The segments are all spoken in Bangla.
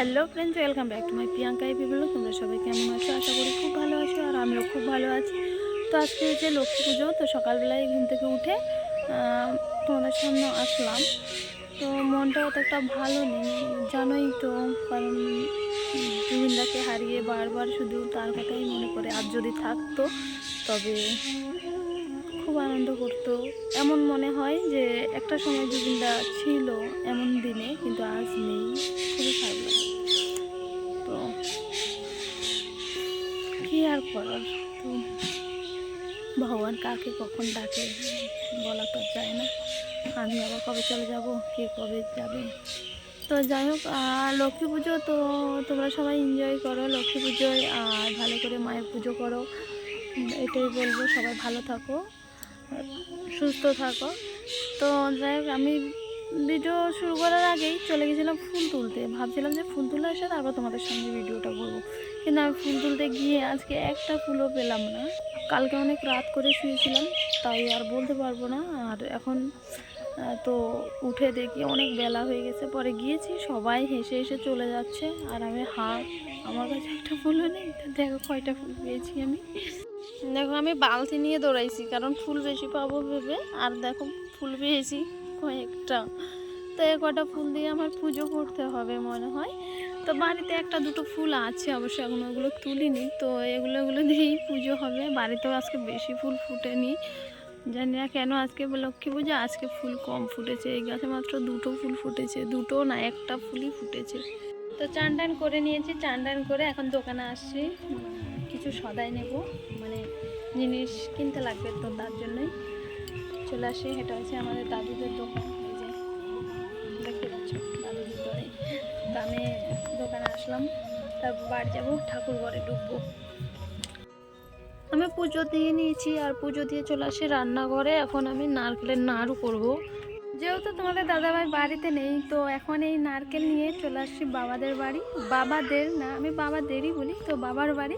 Hello friends welcome back to my Priyanka এই পিপল তোমরা সবাই কেমন আছো? আশা করি খুব ভালো আছো আর আমিও খুব ভালো আছি। তো আজকে হচ্ছে লক্ষ্মী পুজো, তো সকালবেলায় ঘুম থেকে উঠে তোমাদের সামনে আসলাম। তো মনটা একটা ভালো নেই, জানোই তো, কারণ জুবিনদাকে হারিয়ে বারবার শুধু তার কথাই মনে করে আর যদি থাকতো, তবে খুব আনন্দ করতো। এমন মনে হয় যে একটা সময় জুবিনদা ছিল এমন দিনে, কিন্তু আজ নেই। খুবই খারাপ আর করার তো ভগবান কাকে কখন ডাকে বলা তো যায় না। আমি আবার কবে চলে যাব, কে কবে যাবে? তো যাই হোক, আর লক্ষ্মী পুজো তো তোমরা সবাই এনজয় করো, লক্ষ্মী পুজোয়, আর ভালো করে মায়ের পুজো করো। এটাই বলব, সবাই ভালো থাকো, সুস্থ থাকো। তো যাই হোক, আমি ভিডিও শুরু করার আগেই চলে গেছিলাম ফুল তুলতে। ভাবছিলাম যে ফুল তুলে আসে তারপর তোমাদের সঙ্গে ভিডিওটা করব। কিন্তু আমি ফুল তুলতে গিয়ে আজকে একটা ফুলও পেলাম না। কালকে অনেক রাত করে শুয়েছিলাম, তাই আর বলতে পারব না। আর এখন তো উঠে দেখি অনেক বেলা হয়ে গেছে, পরে গিয়েছি, সবাই হেসে হেসে চলে যাচ্ছে। আর আমি হা আমার কাছে একটা ফুলও নেই দেখো কয়টা ফুল পেয়েছি আমি। দেখো, আমি বালতি নিয়ে দৌড়াইছি, কারণ ফুল বেশি পাবো ভেবে। আর দেখো, ফুল পেয়েছি কয়েকটা। তো এ কটা ফুল দিয়ে আমার পুজো করতে হবে, মনে হয়। তো বাড়িতে একটা দুটো ফুল আছে, অবশ্যই এখন ওগুলো তুলিনি। তো এগুলো এগুলো দিয়েই পুজো হবে। বাড়িতেও আজকে বেশি ফুল ফুটেনি। জানি না কেন আজকে লক্ষ্মী পুজো, আজকে ফুল কম ফুটেছে। এই গাছে মাত্র দুটো ফুল ফুটেছে। দুটো না, একটা ফুলই ফুটেছে। তো চান করে নিয়েছি, চান টান করে এখন দোকানে আসছি। কিছু সদাই নেব। মানে জিনিস কিনতে লাগবে তো তার জন্যই। চলে আসি, এটা হচ্ছে আমাদের দাদুদের দোকান। দোকানে আসলাম, তারপর বাড়ি যাব, ঠাকুর ঘরে ঢুকবো। আমি পুজো দিয়ে নিয়েছি, আর পুজো দিয়ে চলে আসি রান্নাঘরে। এখন আমি নারকেলের নাড়ু করব। যেহেতু তোমাদের দাদাভাই বাড়িতে নেই, তো এখন এই নারকেল নিয়ে চলে আসছি বাবাদের বাড়ি। বাবাদের না, আমি বাবাদেরই বলি, তো বাবার বাড়ি।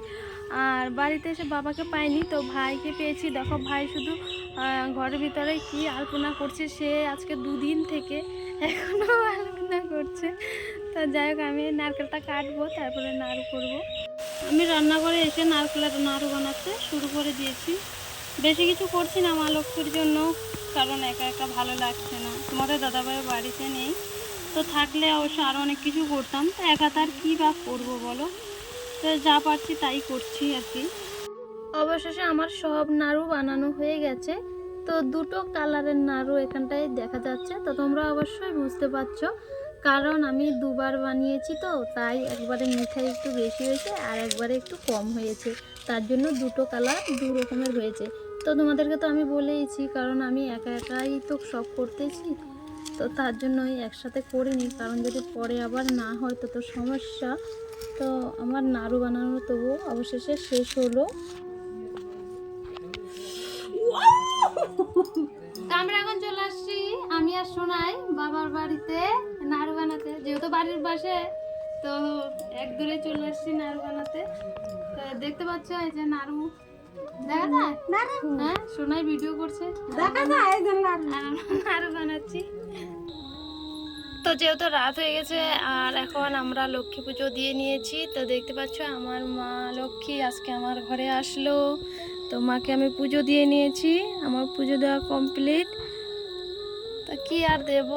আর বাড়িতে এসে বাবাকে পাইনি, তো ভাইকে পেয়েছি। দেখো, ভাই শুধু ঘরের ভিতরে কি আলপনা করছে, সে আজকে দুদিন থেকে এখনও আলপনা করছে। তো যাই হোক, আমি নারকেলটা কাটবো, তারপরে নাড়ু করব। আমি রান্নাঘরে এসে নারকেলের নাড়ু বানাতে শুরু করে দিয়েছি। বেশি কিছু করছি না মা লক্ষ্মীর জন্য, কারণ একা একা ভালো লাগছে না। তোমাদের দাদাভাইয়ের বাড়িতে নেই। তো থাকলে অবশ্য আরও অনেক কিছু করতাম। তো একা তার কী বা করব বলো? তো যা পারছি তাই করছি আর কি। অবশেষে আমার সব নাড়ু বানানো হয়ে গেছে। তো দুটো কালারের নাড়ু এখানটায় দেখা যাচ্ছে। তো তোমরা অবশ্যই বুঝতে পারছ। কারণ আমি দুবার বানিয়েছি তো, তাই একবারে মিঠাই একটু বেশি হয়েছে আর একবারে একটু কম হয়েছে। তার জন্য দুটো কালার দু রকমের হয়েছে। তো তোমাদেরকে তো আমি বলেইছি, কারণ আমি একা একাই তো সব করতেছি। তো তার জন্যই একসাথে করিনি কারণ যদি পরে আবার না হয় তো তো সমস্যা। তো আমার নাড়ু বানানো তবু অবশেষে শেষ হলো। আমরা এখন চলে আসছি আমি আর সোনাই বাবার বানাতে যেহেতু বাড়ির পাশে তো এক দূরে চলে আসছি নাড়ু বানাতে। তো দেখতে পাচ্ছ এই যে নাড়ু। দেখা যায়? হ্যাঁ সোনাই ভিডিও করছে। দেখা যায় নাড়ু। বানাচ্ছি। তো যেহেতু রাত হয়ে গেছে আর এখন আমরা লক্ষ্মী পুজো দিয়ে নিয়েছি তো দেখতে পাচ্ছ আমার মা লক্ষ্মী আজকে আমার ঘরে আসলো। তো মাকে আমি পুজো দিয়ে নিয়েছি আমার পুজো দেওয়া কমপ্লিট তা কি আর দেব?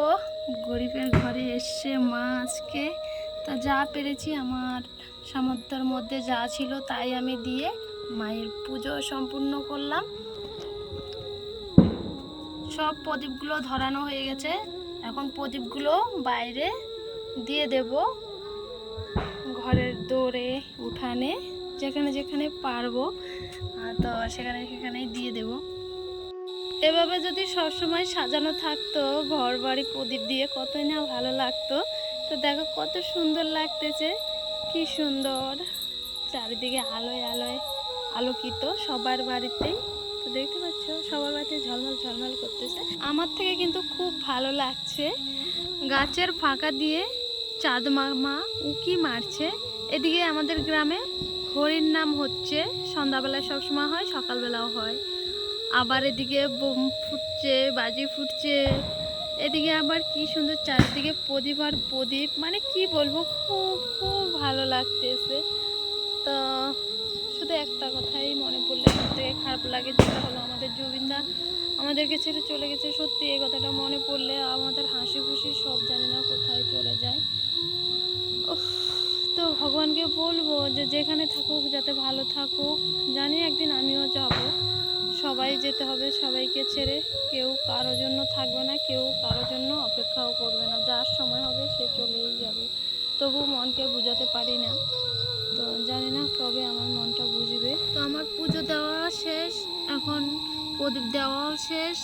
গরিবের ঘরে এসছে মা আজকে তা যা পেরেছি আমার সামর্থ্যের মধ্যে যা ছিল তাই আমি দিয়ে মায়ের পুজো সম্পূর্ণ করলাম। সব প্রদীপগুলো ধরানো হয়ে গেছে। এখন প্রদীপগুলো বাইরে দিয়ে দেব। ঘরের দৌড়ে উঠানে, যেখানে যেখানে পারব তো সেখানে সেখানেই দিয়ে দেব। এভাবে যদি সবসময় সাজানো থাকতো ঘর বাড়ি প্রদীপ দিয়ে কতই না ভালো লাগতো। তো দেখো কত সুন্দর লাগতেছে, কি সুন্দর। চারিদিকে আলোয় আলোয় আলোকিত সবার বাড়িতেই তো দেখতে পাচ্ছ, সবার বাড়িতে ঝলমল ঝলমল করতেছে। আমার থেকে কিন্তু খুব ভালো লাগছে, গাছের ফাঁকা দিয়ে চাঁদ মামা উকি মারছে। এদিকে আমাদের গ্রামে হরির নাম হচ্ছে, সন্ধ্যাবেলায় সবসময় হয়, সকালবেলাও হয়। আবার এদিকে বোম ফুটছে, বাজি ফুটছে। এদিকে আবার কি সুন্দর চারিদিকে প্রদীপ আর প্রদীপ। মানে কি বলব, খুব খুব ভালো লাগতেছে। তো শুধু একটা কথাই মনে পড়লে থেকে খারাপ লাগে, যেটা হলো আমাদের জুবিনদা আমাদেরকে ছেড়ে চলে গেছে। সত্যি এই কথাটা মনে পড়লে আমাদের হাসি খুশি সব জানি না কোথায় চলে যায়। তো ভগবানকে বলব যে যেখানে থাকুক, যাতে ভালো থাকুক। জানি একদিন আমিও যাব। সবাই যেতে হবে সবাইকে ছেড়ে। কেউ কারোর জন্য থাকবে না, কেউ কারোর জন্য অপেক্ষাও করবে না। যার সময় হবে সে চলেই যাবে। তবু মনকে বুঝাতে পারি না। তো জানি না কবে আমার মনটা বুঝবে। তো আমার পুজো দেওয়া শেষ, এখন প্রদীপ দেওয়াও শেষ।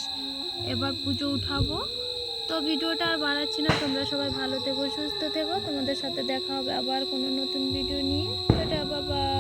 এবার পুজো উঠাবো। তো ভিডিওটা আর বাড়াচ্ছি না। তোমরা সবাই ভালো থেকো, সুস্থ থেকো। তোমাদের সাথে দেখা হবে আবার কোনো নতুন ভিডিও নিয়ে। টাটা, বাবা।